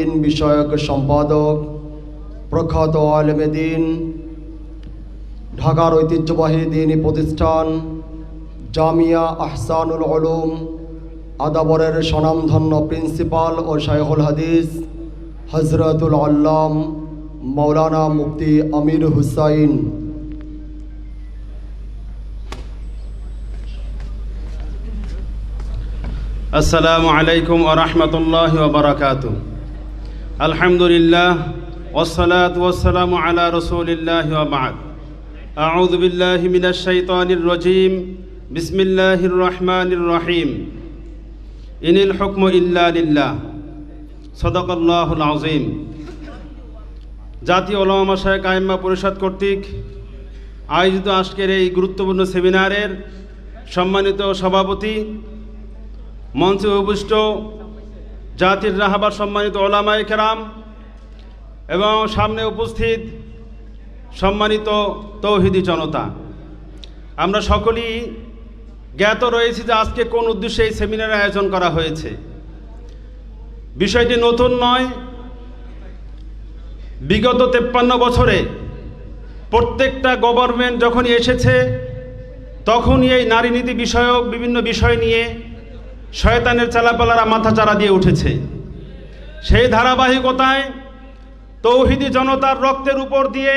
দিন বিষয়ক সম্পাদক, প্রখ্যাত আলমেদিন ঢাকার ঐতিহ্যবাহী দিনী প্রতিষ্ঠান, জামিয়া আহসানুল আলম আদাবরের স্বনামধন্য প্রিন্সিপাল ও শাইখুল হাদিস হজরতুল আল্লাম মৌলানা মুফতি আমির হুসাইন। আসসালামু আলাইকুম ওরহমতুল্লাহ ওবরাকাত আলহামদুলিল্লাহ ওসলাত ওসালাম আলা রসুলিল্লাহ ওবাদ আউযু বিল্লাহি মিনাশ শাইতানির রাজিম, বিসমিল্লাহির রহমানির রহিম। ইনিল হুকমু ইল্লা লিল্লাহ। সদাকাল্লাহুল আযীম। জাতীয় ওলামা মাসায় কায়েম্মা পরিষদ কর্তৃক আয়োজিত আজকের এই গুরুত্বপূর্ণ সেমিনারের সম্মানিত সভাপতি, মঞ্চে উপবিষ্ট জাতির রাহাবার সম্মানিত ওলামায় কেরাম এবং সামনে উপস্থিত সম্মানিত তৌহিদি জনতা। আমরা সকলেই জ্ঞাত রয়েছি যে আজকে কোন উদ্দেশ্যে এই সেমিনার আয়োজন করা হয়েছে। বিষয়টি নতুন নয়। বিগত তেপ্পান্ন বছরে প্রত্যেকটা গভর্নমেন্ট যখনই এসেছে, তখনই এই নারী নীতি বিষয়ক বিভিন্ন বিষয় নিয়ে শয়তানের চালাপালারা মাথা চারা দিয়ে উঠেছে। সেই ধারাবাহিকতায় তৌহিদি জনতার রক্তের উপর দিয়ে,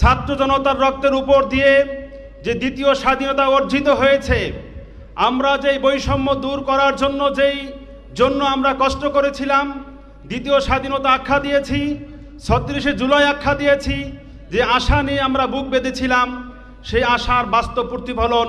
ছাত্র জনতার রক্তের উপর দিয়ে যে দ্বিতীয় স্বাধীনতা অর্জিত হয়েছে, আমরা যেই বৈষম্য দূর করার জন্য যেই জন্য আমরা কষ্ট করেছিলাম, দ্বিতীয় স্বাধীনতা আখ্যা দিয়েছি, ছত্রিশে জুলাই আখ্যা দিয়েছি, যে আশা নিয়ে আমরা বুক বেঁধেছিলাম, সেই আশার বাস্তব প্রতিফলন